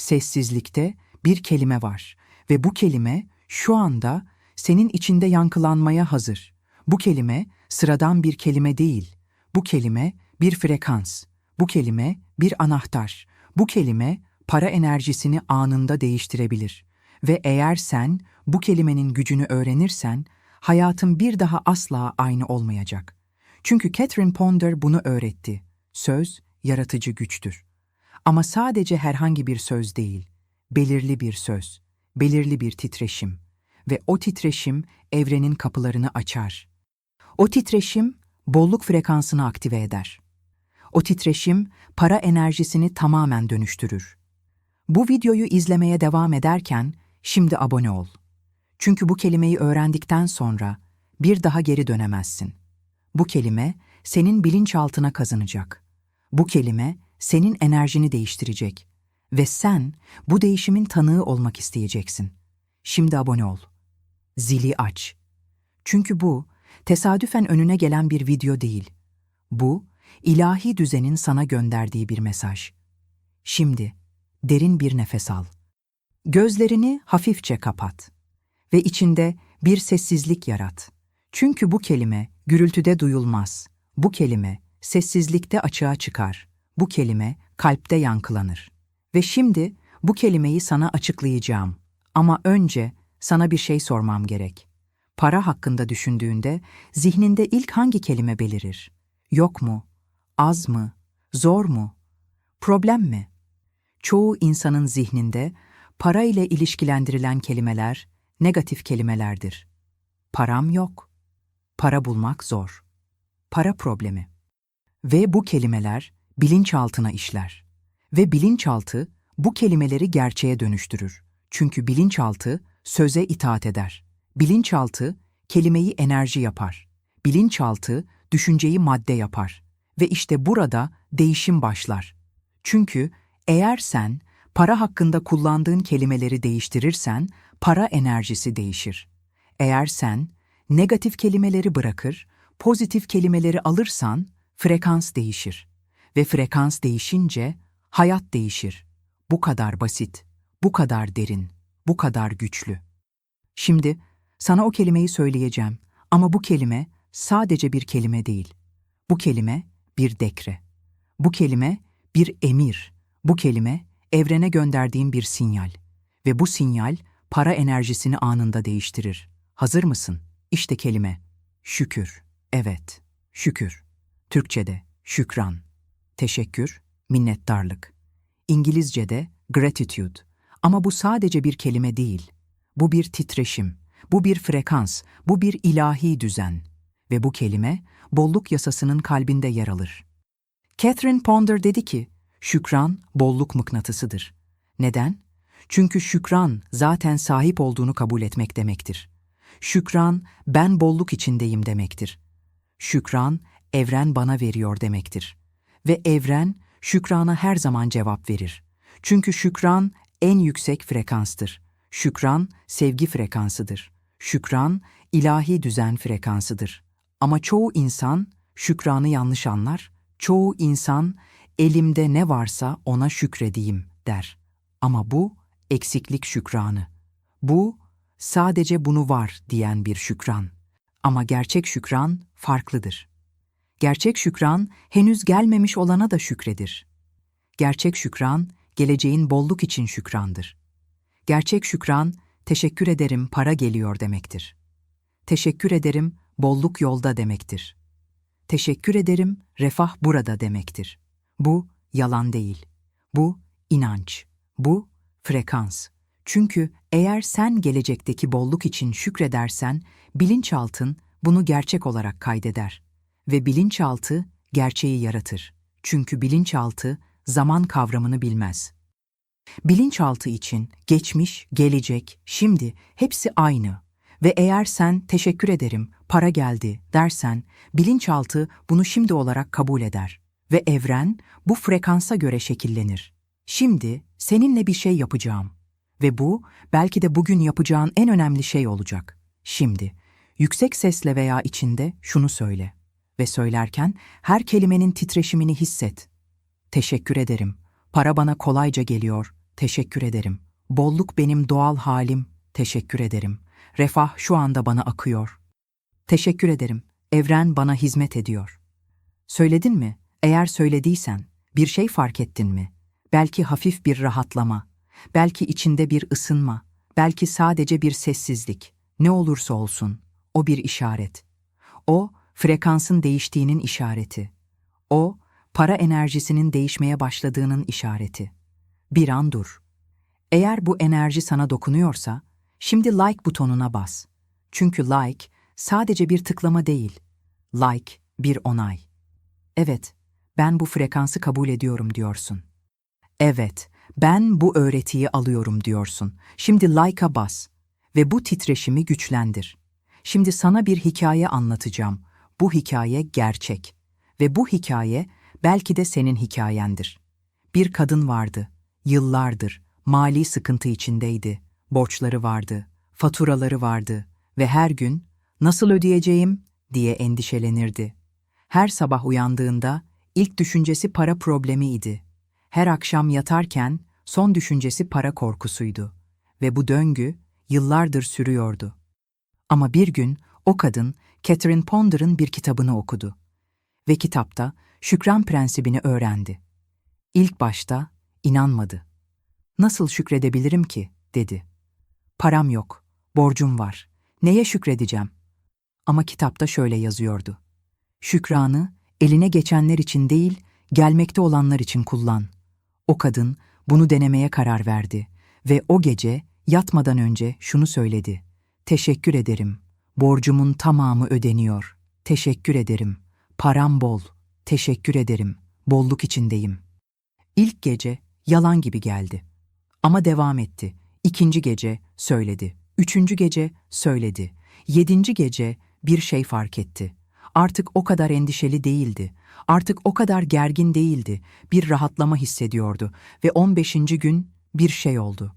Sessizlikte bir kelime var ve bu kelime şu anda senin içinde yankılanmaya hazır. Bu kelime sıradan bir kelime değil. Bu kelime bir frekans. Bu kelime bir anahtar. Bu kelime para enerjisini anında değiştirebilir. Ve eğer sen bu kelimenin gücünü öğrenirsen, hayatın bir daha asla aynı olmayacak. Çünkü Catherine Ponder bunu öğretti. Söz yaratıcı güçtür. Ama sadece herhangi bir söz değil, belirli bir söz, belirli bir titreşim ve o titreşim evrenin kapılarını açar. O titreşim bolluk frekansını aktive eder. O titreşim para enerjisini tamamen dönüştürür. Bu videoyu izlemeye devam ederken şimdi abone ol. Çünkü bu kelimeyi öğrendikten sonra bir daha geri dönemezsin. Bu kelime senin bilinçaltına kazanacak. Bu kelime senin enerjini değiştirecek ve sen bu değişimin tanığı olmak isteyeceksin. Şimdi abone ol. Zili aç. Çünkü bu tesadüfen önüne gelen bir video değil. Bu ilahi düzenin sana gönderdiği bir mesaj. Şimdi derin bir nefes al. Gözlerini hafifçe kapat ve içinde bir sessizlik yarat. Çünkü bu kelime gürültüde duyulmaz. Bu kelime sessizlikte açığa çıkar. Bu kelime kalpte yankılanır. Ve şimdi bu kelimeyi sana açıklayacağım. Ama önce sana bir şey sormam gerek. Para hakkında düşündüğünde zihninde ilk hangi kelime belirir? Yok mu? Az mı? Zor mu? Problem mi? Çoğu insanın zihninde para ile ilişkilendirilen kelimeler negatif kelimelerdir. Param yok. Para bulmak zor. Para problemi. Ve bu kelimeler bilinçaltına işler. Ve bilinçaltı bu kelimeleri gerçeğe dönüştürür. Çünkü bilinçaltı söze itaat eder. Bilinçaltı kelimeyi enerji yapar. Bilinçaltı düşünceyi madde yapar. Ve işte burada değişim başlar. Çünkü eğer sen para hakkında kullandığın kelimeleri değiştirirsen para enerjisi değişir. Eğer sen negatif kelimeleri bırakır, pozitif kelimeleri alırsan frekans değişir. Ve frekans değişince hayat değişir. Bu kadar basit, bu kadar derin, bu kadar güçlü. Şimdi sana o kelimeyi söyleyeceğim ama bu kelime sadece bir kelime değil. Bu kelime bir dekre. Bu kelime bir emir. Bu kelime evrene gönderdiğim bir sinyal. Ve bu sinyal para enerjisini anında değiştirir. Hazır mısın? İşte kelime. Şükür. Evet, şükür. Türkçede şükran. Teşekkür, minnettarlık. İngilizce'de gratitude. Ama bu sadece bir kelime değil. Bu bir titreşim, bu bir frekans, bu bir ilahi düzen. Ve bu kelime bolluk yasasının kalbinde yer alır. Catherine Ponder dedi ki, şükran bolluk mıknatısıdır. Neden? Çünkü şükran zaten sahip olduğunu kabul etmek demektir. Şükran ben bolluk içindeyim demektir. Şükran evren bana veriyor demektir. Ve evren şükrana her zaman cevap verir. Çünkü şükran en yüksek frekanstır. Şükran sevgi frekansıdır. Şükran ilahi düzen frekansıdır. Ama çoğu insan şükranı yanlış anlar. Çoğu insan elimde ne varsa ona şükredeyim der. Ama bu eksiklik şükranı. Bu sadece bunu var diyen bir şükran. Ama gerçek şükran farklıdır. Gerçek şükran henüz gelmemiş olana da şükredir. Gerçek şükran geleceğin bolluk için şükrandır. Gerçek şükran teşekkür ederim para geliyor demektir. Teşekkür ederim bolluk yolda demektir. Teşekkür ederim refah burada demektir. Bu yalan değil. Bu inanç. Bu frekans. Çünkü eğer sen gelecekteki bolluk için şükredersen, bilinçaltın bunu gerçek olarak kaydeder. Ve bilinçaltı gerçeği yaratır. Çünkü bilinçaltı zaman kavramını bilmez. Bilinçaltı için geçmiş, gelecek, şimdi hepsi aynı. Ve eğer sen teşekkür ederim, para geldi dersen, bilinçaltı bunu şimdi olarak kabul eder. Ve evren bu frekansa göre şekillenir. Şimdi seninle bir şey yapacağım. Ve bu belki de bugün yapacağın en önemli şey olacak. Şimdi yüksek sesle veya içinde şunu söyle ve söylerken her kelimenin titreşimini hisset. Teşekkür ederim. Para bana kolayca geliyor. teşekkür ederim. Bolluk benim doğal halim, teşekkür ederim. Refah şu anda bana akıyor. Teşekkür ederim. Evren bana hizmet ediyor. Söyledin mi? Eğer söylediysen, bir şey fark ettin mi? Belki hafif bir rahatlama, belki içinde bir ısınma, belki sadece bir sessizlik. Ne olursa olsun, o bir işaret. O, frekansın değiştiğinin işareti. O, para enerjisinin değişmeye başladığının işareti. Bir an dur. Eğer bu enerji sana dokunuyorsa, şimdi like butonuna bas. Çünkü like sadece bir tıklama değil. Like bir onay. Evet, ben bu frekansı kabul ediyorum diyorsun. Evet, ben bu öğretiyi alıyorum diyorsun. Şimdi like'a bas ve bu titreşimi güçlendir. Şimdi sana bir hikaye anlatacağım. Bu hikaye gerçek ve bu hikaye belki de senin hikayendir. Bir kadın vardı. Yıllardır mali sıkıntı içindeydi. Borçları vardı, faturaları vardı ve her gün nasıl ödeyeceğim diye endişelenirdi. Her sabah uyandığında ilk düşüncesi para problemiydi. Her akşam yatarken son düşüncesi para korkusuydu ve bu döngü yıllardır sürüyordu. Ama bir gün o kadın Catherine Ponder'ın bir kitabını okudu ve kitapta şükran prensibini öğrendi. İlk başta inanmadı. Nasıl şükredebilirim ki? dedi. Param yok, borcum var. Neye şükredeceğim? Ama kitapta şöyle yazıyordu. Şükranı eline geçenler için değil, gelmekte olanlar için kullan. O kadın bunu denemeye karar verdi ve o gece yatmadan önce şunu söyledi. Teşekkür ederim. Borcumun tamamı ödeniyor. Teşekkür ederim. Param bol. Teşekkür ederim. Bolluk içindeyim. İlk gece yalan gibi geldi. Ama devam etti. İkinci gece söyledi. Üçüncü gece söyledi. Yedinci gece bir şey fark etti. Artık o kadar endişeli değildi. Artık o kadar gergin değildi. Bir rahatlama hissediyordu ve on beşinci gün bir şey oldu.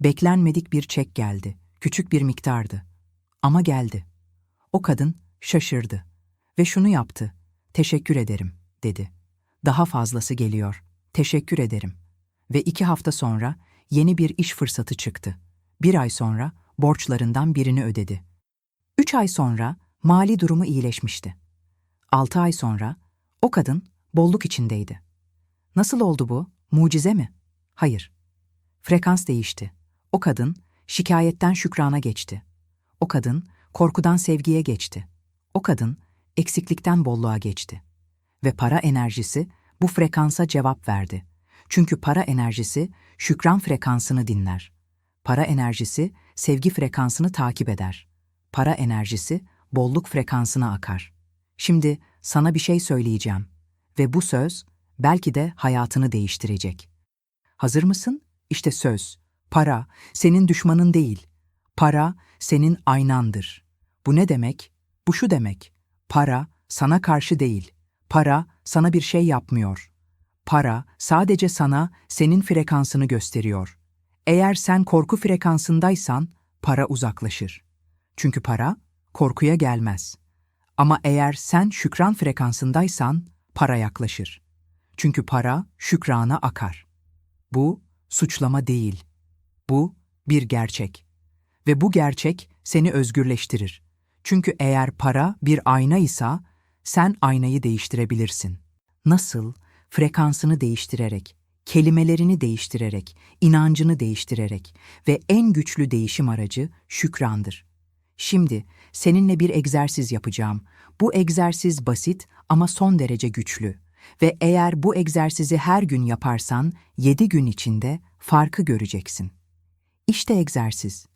Beklenmedik bir çek geldi. Küçük bir miktardı. Ama geldi. O kadın şaşırdı ve şunu yaptı. Teşekkür ederim, dedi. Daha fazlası geliyor. Teşekkür ederim. Ve iki hafta sonra yeni bir iş fırsatı çıktı. Bir ay sonra borçlarından birini ödedi. Üç ay sonra mali durumu iyileşmişti. Altı ay sonra o kadın bolluk içindeydi. Nasıl oldu bu? Mucize mi? Hayır. Frekans değişti. O kadın şikayetten şükrana geçti. O kadın korkudan sevgiye geçti. O kadın eksiklikten bolluğa geçti. Ve para enerjisi bu frekansa cevap verdi. Çünkü para enerjisi şükran frekansını dinler. Para enerjisi sevgi frekansını takip eder. Para enerjisi bolluk frekansına akar. Şimdi sana bir şey söyleyeceğim ve bu söz belki de hayatını değiştirecek. Hazır mısın? İşte söz. Para senin düşmanın değil. Para senin aynandır. Bu ne demek? Bu şu demek. Para sana karşı değil. Para sana bir şey yapmıyor. Para sadece sana senin frekansını gösteriyor. Eğer sen korku frekansındaysan para uzaklaşır. Çünkü para korkuya gelmez. Ama eğer sen şükran frekansındaysan para yaklaşır. Çünkü para şükrana akar. Bu suçlama değil. Bu bir gerçek. Ve bu gerçek seni özgürleştirir. Çünkü eğer para bir ayna ise sen aynayı değiştirebilirsin. Nasıl? Frekansını değiştirerek, kelimelerini değiştirerek, inancını değiştirerek ve en güçlü değişim aracı şükrandır. Şimdi seninle bir egzersiz yapacağım. Bu egzersiz basit ama son derece güçlü. Ve eğer bu egzersizi her gün yaparsan 7 gün içinde farkı göreceksin. İşte egzersiz.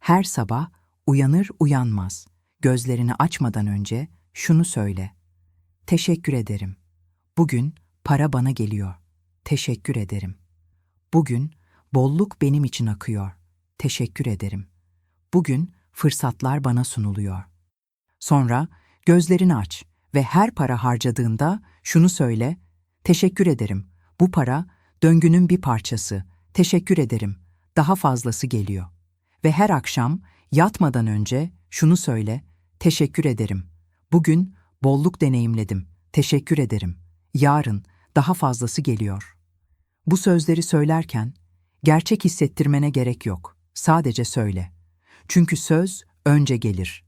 Her sabah uyanır uyanmaz, gözlerini açmadan önce şunu söyle. Teşekkür ederim. Bugün para bana geliyor. Teşekkür ederim. Bugün bolluk benim için akıyor. Teşekkür ederim. Bugün fırsatlar bana sunuluyor. Sonra gözlerini aç ve her para harcadığında şunu söyle, teşekkür ederim. Bu para döngünün bir parçası. Teşekkür ederim. Daha fazlası geliyor. Ve her akşam yatmadan önce şunu söyle, teşekkür ederim. Bugün bolluk deneyimledim. Teşekkür ederim. Yarın daha fazlası geliyor. Bu sözleri söylerken Gerçek hissettirmene gerek yok. Sadece söyle. Çünkü söz önce gelir.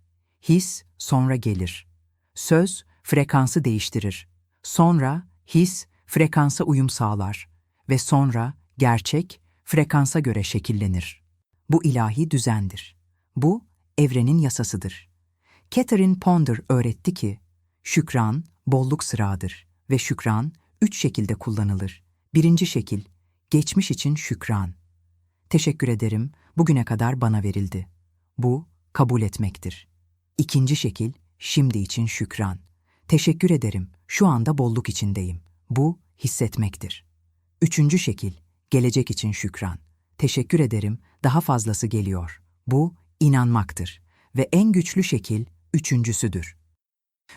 His sonra gelir. Söz frekansı değiştirir. Sonra his frekansa uyum sağlar ve sonra gerçek frekansa göre şekillenir. Bu ilahi düzendir. Bu evrenin yasasıdır. Catherine Ponder öğretti ki, şükran bolluk sırağıdır ve şükran üç şekilde kullanılır. Birinci şekil, geçmiş için şükran. Teşekkür ederim, bugüne kadar bana verildi. Bu, kabul etmektir. İkinci şekil, şimdi için şükran. Teşekkür ederim, şu anda bolluk içindeyim. Bu, hissetmektir. Üçüncü şekil, gelecek için şükran. Teşekkür ederim, daha fazlası geliyor. Bu, inanmaktır. Ve en güçlü şekil, üçüncüsüdür.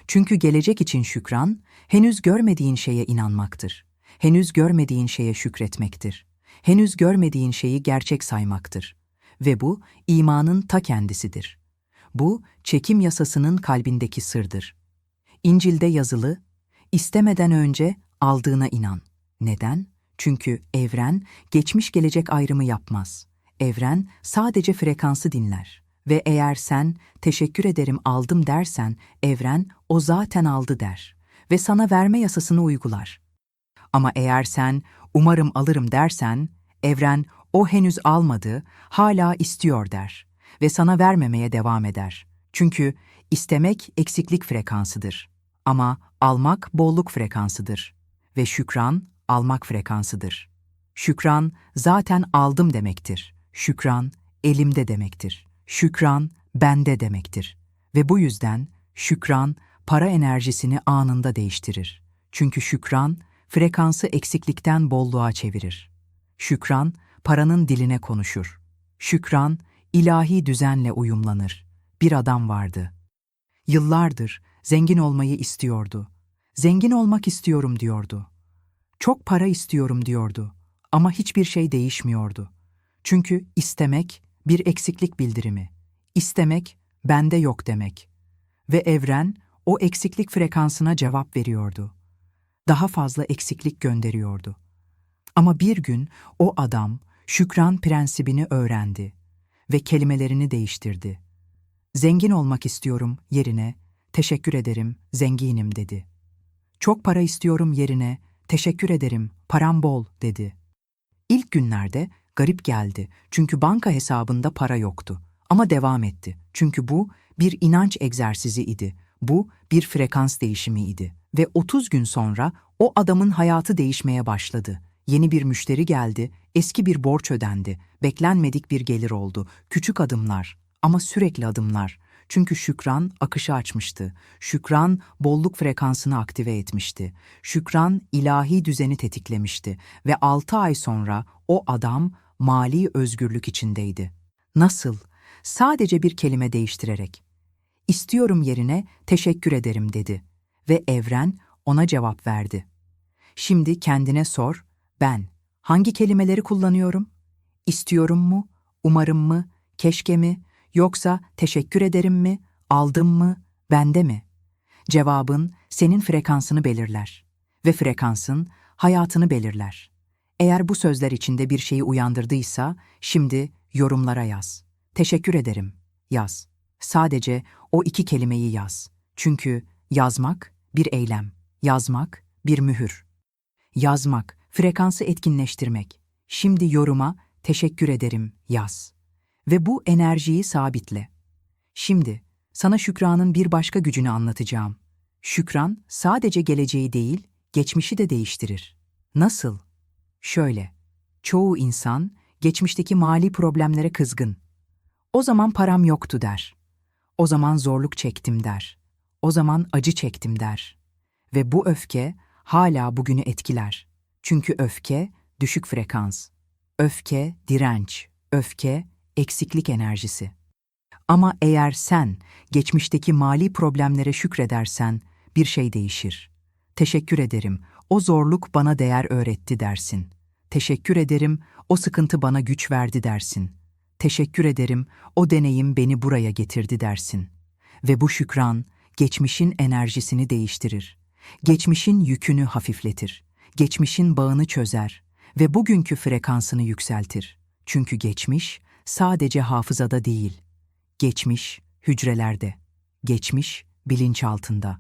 Çünkü gelecek için şükran, henüz görmediğin şeye inanmaktır. Henüz görmediğin şeye şükretmektir. Henüz görmediğin şeyi gerçek saymaktır. Ve bu, imanın ta kendisidir. Bu, çekim yasasının kalbindeki sırdır. İncil'de yazılı, istemeden önce aldığına inan. Neden? Çünkü evren, geçmiş gelecek ayrımı yapmaz. Evren sadece frekansı dinler. Ve eğer sen teşekkür ederim aldım dersen evren o zaten aldı der ve sana verme yasasını uygular. Ama eğer sen umarım alırım dersen evren o henüz almadı, hala istiyor der ve sana vermemeye devam eder. Çünkü istemek eksiklik frekansıdır ama almak bolluk frekansıdır ve şükran almak frekansıdır. Şükran zaten aldım demektir. Şükran elimde demektir. Şükran bende demektir. Ve bu yüzden şükran para enerjisini anında değiştirir. Çünkü şükran frekansı eksiklikten bolluğa çevirir. Şükran paranın diline konuşur. Şükran ilahi düzenle uyumlanır. Bir adam vardı. Yıllardır zengin olmayı istiyordu. Zengin olmak istiyorum diyordu. Çok para istiyorum diyordu. Ama hiçbir şey değişmiyordu. Çünkü istemek bir eksiklik bildirimi. İstemek bende yok demek. Ve evren o eksiklik frekansına cevap veriyordu. Daha fazla eksiklik gönderiyordu. Ama bir gün o adam şükran prensibini öğrendi ve kelimelerini değiştirdi. Zengin olmak istiyorum yerine teşekkür ederim, zenginim dedi. Çok para istiyorum yerine teşekkür ederim, param bol dedi. İlk günlerde garip geldi çünkü banka hesabında para yoktu. Ama devam etti çünkü bu bir inanç egzersizi idi. Bu bir frekans değişimi idi. Ve 30 gün sonra o adamın hayatı değişmeye başladı. Yeni bir müşteri geldi, eski bir borç ödendi, beklenmedik bir gelir oldu. Küçük adımlar ama sürekli adımlar. Çünkü şükran akışı açmıştı. Şükran bolluk frekansını aktive etmişti. Şükran ilahi düzeni tetiklemişti ve 6 ay sonra o adam mali özgürlük içindeydi. Nasıl? Sadece bir kelime değiştirerek. İstiyorum yerine teşekkür ederim dedi ve evren ona cevap verdi. Şimdi kendine sor, ben hangi kelimeleri kullanıyorum? İstiyorum mu? Umarım mı? Keşke mi? Yoksa teşekkür ederim mi? Aldım mı? Bende mi? Cevabın senin frekansını belirler ve frekansın hayatını belirler. Eğer bu sözler içinde bir şeyi uyandırdıysa şimdi yorumlara yaz. Teşekkür ederim. Yaz. Sadece o iki kelimeyi yaz. Çünkü yazmak bir eylem, yazmak bir mühür. Yazmak, frekansı etkinleştirmek. Şimdi yoruma teşekkür ederim yaz. Ve bu enerjiyi sabitle. Şimdi sana şükranın bir başka gücünü anlatacağım. Şükran sadece geleceği değil, geçmişi de değiştirir. Nasıl? Şöyle. Çoğu insan geçmişteki mali problemlere kızgın. O zaman param yoktu der. O zaman zorluk çektim der. O zaman acı çektim der. Ve bu öfke hala bugünü etkiler. Çünkü öfke düşük frekans. Öfke direnç, öfke eksiklik enerjisi. Ama eğer sen geçmişteki mali problemlere şükredersen bir şey değişir. Teşekkür ederim. O zorluk bana değer öğretti dersin. Teşekkür ederim. O sıkıntı bana güç verdi dersin. Teşekkür ederim. O deneyim beni buraya getirdi dersin. Ve bu şükran geçmişin enerjisini değiştirir. Geçmişin yükünü hafifletir. Geçmişin bağını çözer ve bugünkü frekansını yükseltir. Çünkü geçmiş sadece hafızada değil. Geçmiş hücrelerde, geçmiş bilinçaltında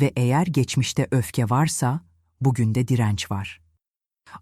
ve eğer geçmişte öfke varsa bugün de direnç var.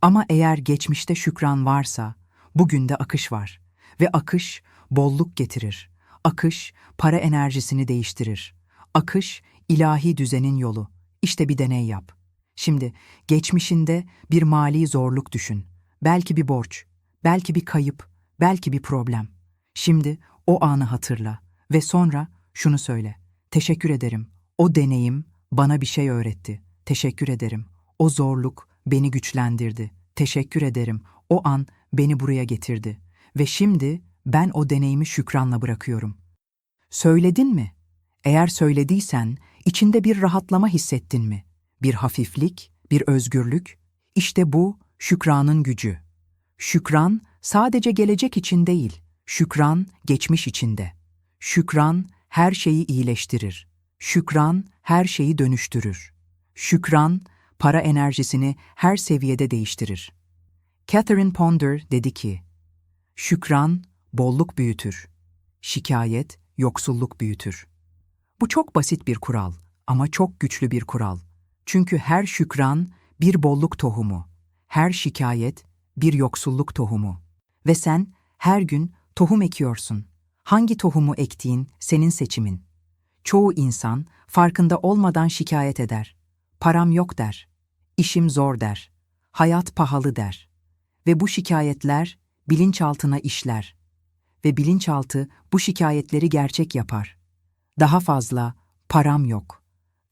Ama eğer geçmişte şükran varsa bugün de akış var ve akış bolluk getirir. Akış para enerjisini değiştirir. Akış ilahi düzenin yolu. İşte bir deney yap. Şimdi geçmişinde bir mali zorluk düşün. Belki bir borç, belki bir kayıp, belki bir problem. Şimdi o anı hatırla ve sonra şunu söyle. Teşekkür ederim. O deneyim bana bir şey öğretti. Teşekkür ederim. O zorluk beni güçlendirdi. Teşekkür ederim. O an beni buraya getirdi. Ve şimdi ben o deneyimi şükranla bırakıyorum. Söyledin mi? Eğer söylediysen içinde bir rahatlama hissettin mi? Bir hafiflik, bir özgürlük? İşte bu şükranın gücü. Şükran sadece gelecek için değil, şükran geçmiş içinde. Şükran her şeyi iyileştirir. Şükran her şeyi dönüştürür. Şükran para enerjisini her seviyede değiştirir. Catherine Ponder dedi ki, Şükran bolluk büyütür. Şikayet yoksulluk büyütür. Bu çok basit bir kural ama çok güçlü bir kural. Çünkü her şükran bir bolluk tohumu, her şikayet bir yoksulluk tohumu. Ve sen her gün tohum ekiyorsun. Hangi tohumu ektiğin senin seçimin. Çoğu insan farkında olmadan şikayet eder. Param yok der. İşim zor der. Hayat pahalı der. Ve bu şikayetler bilinçaltına işler. Ve bilinçaltı bu şikayetleri gerçek yapar. Daha fazla param yok.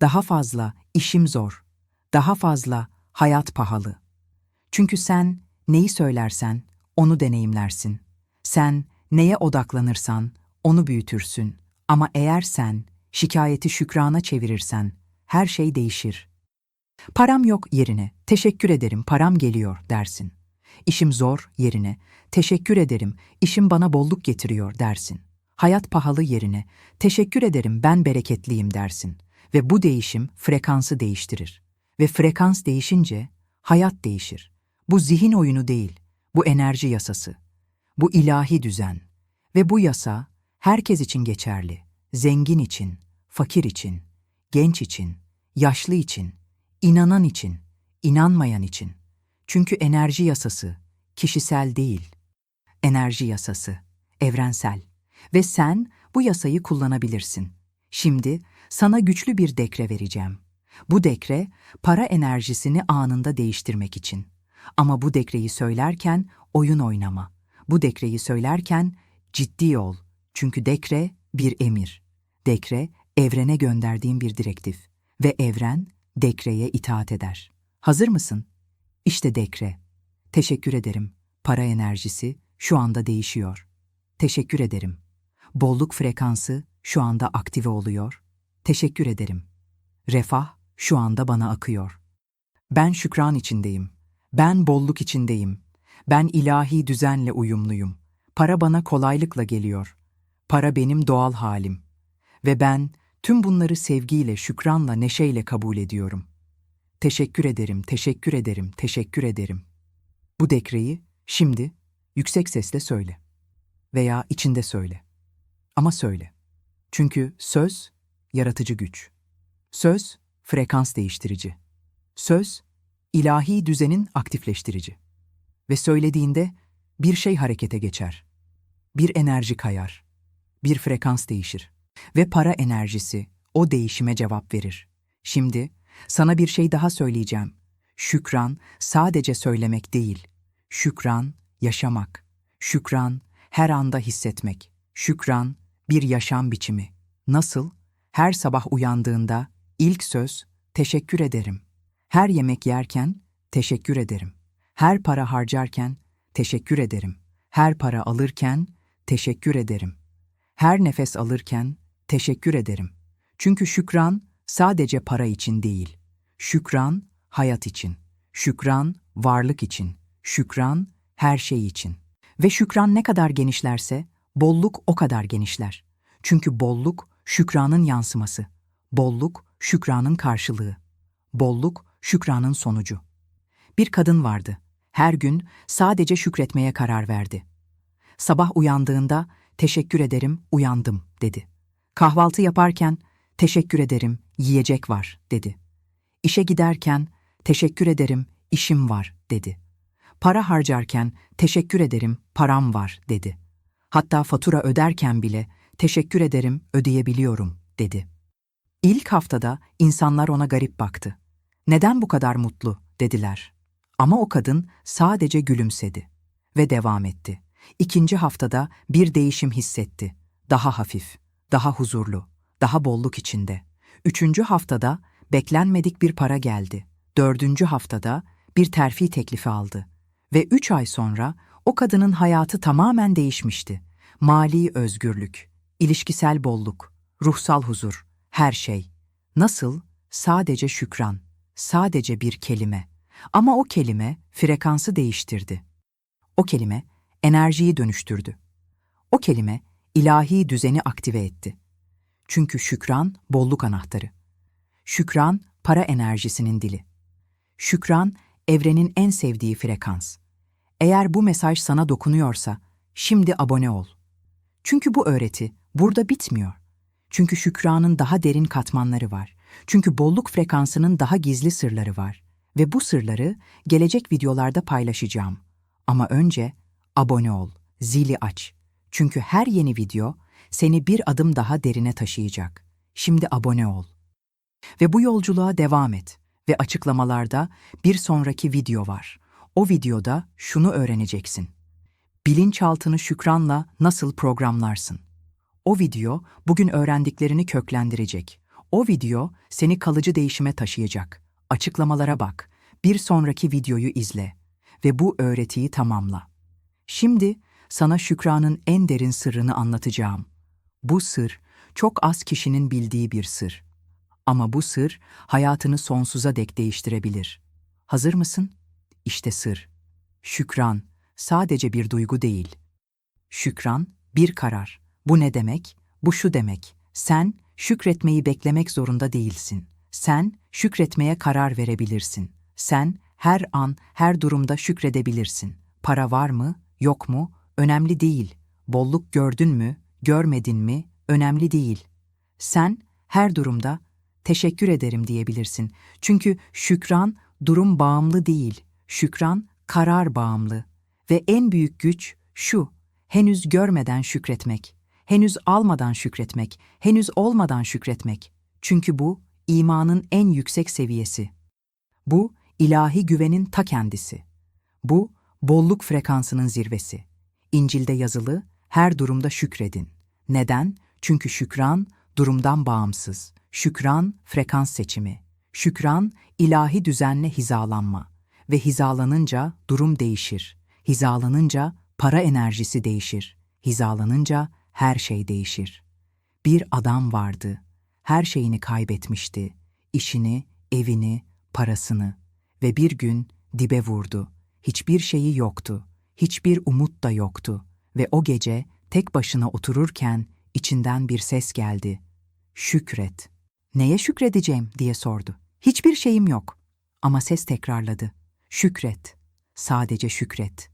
Daha fazla işim zor. Daha fazla hayat pahalı. Çünkü sen neyi söylersen onu deneyimlersin. Sen neye odaklanırsan onu büyütürsün. Ama eğer sen şikayeti şükrana çevirirsen her şey değişir. Param yok yerine teşekkür ederim param geliyor dersin. İşim zor yerine teşekkür ederim işim bana bolluk getiriyor dersin. Hayat pahalı yerine teşekkür ederim ben bereketliyim dersin. Ve bu değişim frekansı değiştirir. Ve frekans değişince hayat değişir. Bu zihin oyunu değil, bu enerji yasası. Bu ilahi düzen. Ve bu yasa herkes için geçerli. Zengin için, fakir için, genç için, yaşlı için, inanan için, inanmayan için. Çünkü enerji yasası kişisel değil. Enerji yasası evrensel ve sen bu yasayı kullanabilirsin. Şimdi sana güçlü bir dekre vereceğim. Bu dekre para enerjisini anında değiştirmek için. Ama bu dekreyi söylerken oyun oynama. Bu dekreyi söylerken ciddi ol. Çünkü dekre bir emir. Dekre evrene gönderdiğim bir direktif ve evren dekreye itaat eder. Hazır mısın? İşte dekre. Teşekkür ederim. Para enerjisi şu anda değişiyor. Teşekkür ederim. Bolluk frekansı şu anda aktive oluyor. Teşekkür ederim. Refah şu anda bana akıyor. Ben şükran içindeyim. Ben bolluk içindeyim. Ben ilahi düzenle uyumluyum. Para bana kolaylıkla geliyor. Para benim doğal halim. Ve ben tüm bunları sevgiyle, şükranla, neşeyle kabul ediyorum. Teşekkür ederim, teşekkür ederim, teşekkür ederim. Bu dekreyi şimdi yüksek sesle söyle. Veya içinde söyle. Ama söyle. Çünkü söz yaratıcı güç. Söz frekans değiştirici. Söz ilahi düzenin aktifleştirici. Ve söylediğinde bir şey harekete geçer. Bir enerji kayar. Bir frekans değişir. Ve para enerjisi o değişime cevap verir. Şimdi sana bir şey daha söyleyeceğim. Şükran sadece söylemek değil. Şükran yaşamak. Şükran her anda hissetmek. Şükran bir yaşam biçimi. Nasıl? Her sabah uyandığında ilk söz teşekkür ederim. Her yemek yerken teşekkür ederim. Her para harcarken teşekkür ederim. Her para alırken teşekkür ederim. Her nefes alırken teşekkür ederim. Çünkü şükran sadece para için değil. Şükran hayat için. Şükran varlık için. Şükran her şey için. Ve şükran ne kadar genişlerse bolluk o kadar genişler. Çünkü bolluk şükranın yansıması. Bolluk şükranın karşılığı. Bolluk şükranın sonucu. Bir kadın vardı. Her gün sadece şükretmeye karar verdi. Sabah uyandığında teşekkür ederim, uyandım dedi. Kahvaltı yaparken teşekkür ederim, yiyecek var dedi. İşe giderken teşekkür ederim, işim var dedi. Para harcarken teşekkür ederim, param var dedi. Hatta fatura öderken bile teşekkür ederim, ödeyebiliyorum dedi. İlk haftada insanlar ona garip baktı. Neden bu kadar mutlu dediler. Ama o kadın sadece gülümsedi ve devam etti. İkinci haftada bir değişim hissetti. Daha hafif, daha huzurlu, daha bolluk içinde. Üçüncü haftada beklenmedik bir para geldi. Dördüncü haftada bir terfi teklifi aldı. Ve üç ay sonra o kadının hayatı tamamen değişmişti. Mali özgürlük, ilişkisel bolluk, ruhsal huzur, her şey. Nasıl? Sadece şükran, sadece bir kelime. Ama o kelime frekansı değiştirdi. O kelime enerjiyi dönüştürdü. O kelime ilahi düzeni aktive etti. Çünkü şükran bolluk anahtarı. Şükran para enerjisinin dili. Şükran evrenin en sevdiği frekans. Eğer bu mesaj sana dokunuyorsa şimdi abone ol. Çünkü bu öğreti burada bitmiyor. Çünkü şükranın daha derin katmanları var. Çünkü bolluk frekansının daha gizli sırları var. Ve bu sırları gelecek videolarda paylaşacağım. Ama önce abone ol, zili aç. Çünkü her yeni video seni bir adım daha derine taşıyacak. Şimdi abone ol. Ve bu yolculuğa devam et. Ve açıklamalarda bir sonraki video var. O videoda şunu öğreneceksin. Bilinçaltını şükranla nasıl programlarsın? O video bugün öğrendiklerini köklendirecek. O video seni kalıcı değişime taşıyacak. Açıklamalara bak. Bir sonraki videoyu izle ve bu öğretiyi tamamla. Şimdi sana şükranın en derin sırrını anlatacağım. Bu sır çok az kişinin bildiği bir sır. Ama bu sır hayatını sonsuza dek değiştirebilir. Hazır mısın? İşte sır. Şükran sadece bir duygu değil. Şükran bir karar. Bu ne demek? Bu şu demek. Sen şükretmeyi beklemek zorunda değilsin. Sen şükretmeye karar verebilirsin. Sen her an, her durumda şükredebilirsin. Para var mı, yok mu? Önemli değil. Bolluk gördün mü, görmedin mi? Önemli değil. Sen her durumda teşekkür ederim diyebilirsin. Çünkü şükran durum bağımlı değil. Şükran karar bağımlı. Ve en büyük güç şu, henüz görmeden şükretmek, henüz almadan şükretmek, henüz olmadan şükretmek. Çünkü bu imanın en yüksek seviyesi. Bu ilahi güvenin ta kendisi. Bu bolluk frekansının zirvesi. İncil'de yazılı her durumda şükredin. Neden? Çünkü şükran durumdan bağımsız. Şükran frekans seçimi. Şükran ilahi düzenle hizalanma ve hizalanınca durum değişir. Hizalanınca para enerjisi değişir. Hizalanınca her şey değişir. Bir adam vardı. Her şeyini kaybetmişti. İşini, evini, parasını ve bir gün dibe vurdu. Hiçbir şeyi yoktu. Hiçbir umut da yoktu ve o gece tek başına otururken içinden bir ses geldi. Şükret. Neye şükredeceğim diye sordu. Hiçbir şeyim yok. Ama ses tekrarladı. Şükret. Sadece şükret.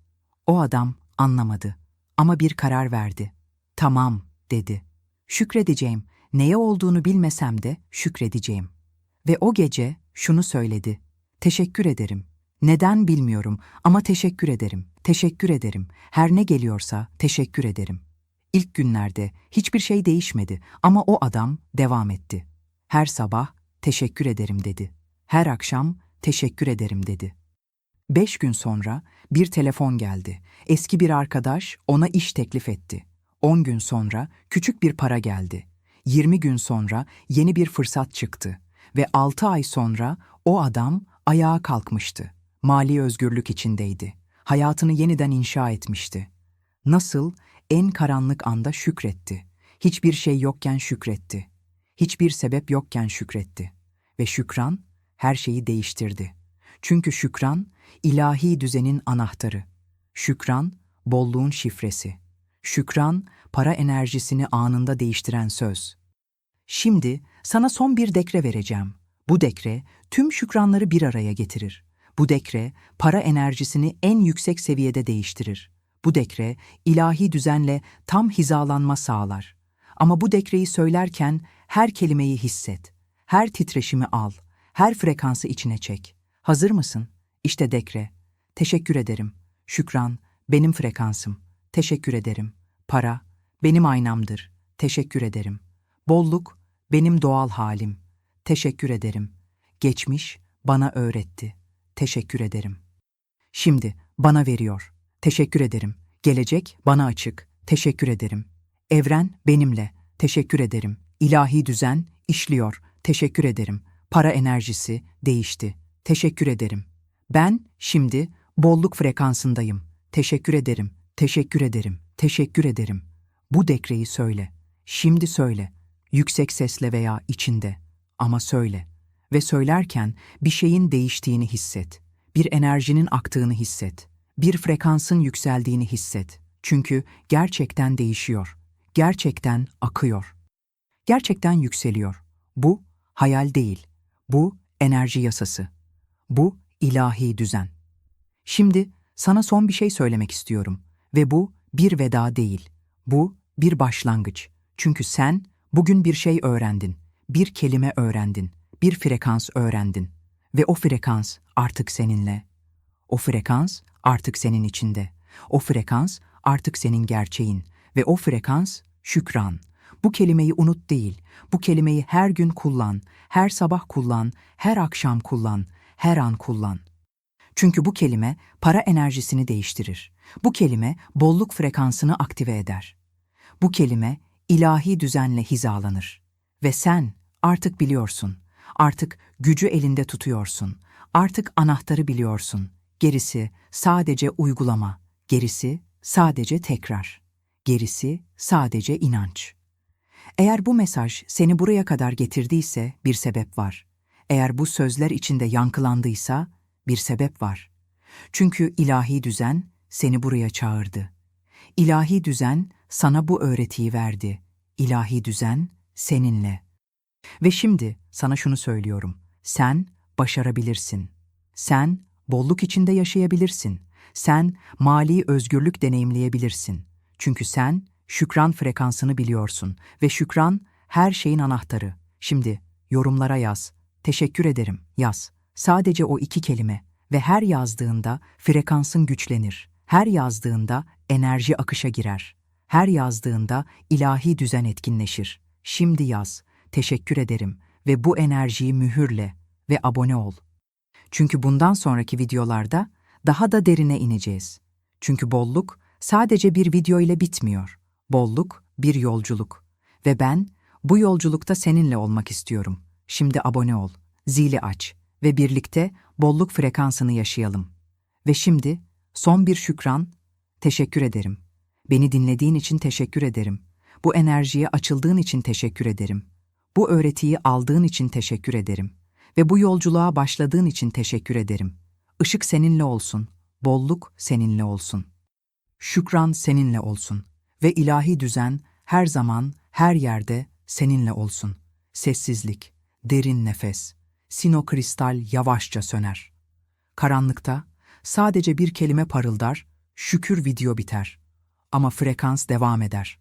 O adam anlamadı ama bir karar verdi. Tamam dedi. Şükredeceğim. Neye olduğunu bilmesem de şükredeceğim. Ve o gece şunu söyledi. Teşekkür ederim. Neden bilmiyorum ama teşekkür ederim. Teşekkür ederim. Her ne geliyorsa teşekkür ederim. İlk günlerde hiçbir şey değişmedi ama o adam devam etti. Her sabah teşekkür ederim dedi. Her akşam teşekkür ederim dedi. Beş gün sonra bir telefon geldi. Eski bir arkadaş ona iş teklif etti. On gün sonra küçük bir para geldi. Yirmi gün sonra yeni bir fırsat çıktı. Ve altı ay sonra o adam ayağa kalkmıştı. Mali özgürlük içindeydi. Hayatını yeniden inşa etmişti. Nasıl? En karanlık anda şükretti. Hiçbir şey yokken şükretti. Hiçbir sebep yokken şükretti. Ve şükran her şeyi değiştirdi. Çünkü şükran ilahi düzenin anahtarı. Şükran bolluğun şifresi. Şükran para enerjisini anında değiştiren söz. Şimdi sana son bir dekre vereceğim. Bu dekre tüm şükranları bir araya getirir. Bu dekre, para enerjisini en yüksek seviyede değiştirir. Bu dekre, ilahi düzenle tam hizalanma sağlar. Ama bu dekreyi söylerken her kelimeyi hisset. Her titreşimi al. Her frekansı içine çek. Hazır mısın? İşte dekre. Teşekkür ederim. Şükran, benim frekansım. Teşekkür ederim. Para, benim aynamdır. Teşekkür ederim. Bolluk, benim doğal halim. Teşekkür ederim. Geçmiş, bana öğretti. Teşekkür ederim. Şimdi, bana veriyor. Teşekkür ederim. Gelecek, bana açık. Teşekkür ederim. Evren, benimle. Teşekkür ederim. İlahi düzen, işliyor. Teşekkür ederim. Para enerjisi, değişti. Teşekkür ederim. Ben, şimdi, bolluk frekansındayım. Teşekkür ederim. Teşekkür ederim. Teşekkür ederim. Bu dekreyi söyle. Şimdi söyle. Yüksek sesle veya içinde. Ama söyle. Ve söylerken bir şeyin değiştiğini hisset. Bir enerjinin aktığını hisset. Bir frekansın yükseldiğini hisset. Çünkü gerçekten değişiyor. Gerçekten akıyor. Gerçekten yükseliyor. Bu hayal değil. Bu enerji yasası. Bu ilahi düzen. Şimdi sana son bir şey söylemek istiyorum ve bu bir veda değil. Bu bir başlangıç. Çünkü sen bugün bir şey öğrendin, bir kelime öğrendin, bir frekans öğrendin ve o frekans artık seninle. O frekans artık senin içinde. O frekans artık senin gerçeğin ve o frekans şükran. Bu kelimeyi unut değil. Bu kelimeyi her gün kullan, her sabah kullan, her akşam kullan, her an kullan. Çünkü bu kelime para enerjisini değiştirir. Bu kelime bolluk frekansını aktive eder. Bu kelime ilahi düzenle hizalanır. Ve sen artık biliyorsun. Artık gücü elinde tutuyorsun. Artık anahtarı biliyorsun. Gerisi sadece uygulama. Gerisi sadece tekrar. Gerisi sadece inanç. Eğer bu mesaj seni buraya kadar getirdiyse bir sebep var. Eğer bu sözler içinde yankılandıysa bir sebep var. Çünkü ilahi düzen seni buraya çağırdı. İlahi düzen sana bu öğretiyi verdi. İlahi düzen seninle. Ve şimdi sana şunu söylüyorum. Sen başarabilirsin. Sen bolluk içinde yaşayabilirsin. Sen mali özgürlük deneyimleyebilirsin. Çünkü sen şükran frekansını biliyorsun ve şükran her şeyin anahtarı. Şimdi yorumlara yaz. Teşekkür ederim yaz. Sadece o iki kelime ve her yazdığında frekansın güçlenir. Her yazdığında enerji akışa girer. Her yazdığında ilahi düzen etkinleşir. Şimdi yaz. Teşekkür ederim ve bu enerjiyi mühürle ve abone ol. Çünkü bundan sonraki videolarda daha da derine ineceğiz. Çünkü bolluk sadece bir video ile bitmiyor. Bolluk bir yolculuk. Ve ben bu yolculukta seninle olmak istiyorum. Şimdi abone ol, zili aç ve birlikte bolluk frekansını yaşayalım. Ve şimdi son bir şükran, teşekkür ederim. Beni dinlediğin için teşekkür ederim. Bu enerjiye açıldığın için teşekkür ederim. Bu öğretiyi aldığın için teşekkür ederim. Ve bu yolculuğa başladığın için teşekkür ederim. Işık seninle olsun, bolluk seninle olsun. Şükran seninle olsun ve ilahi düzen her zaman, her yerde seninle olsun. Sessizlik, derin nefes, sinokristal yavaşça söner. Karanlıkta sadece bir kelime parıldar, şükür video biter. Ama frekans devam eder.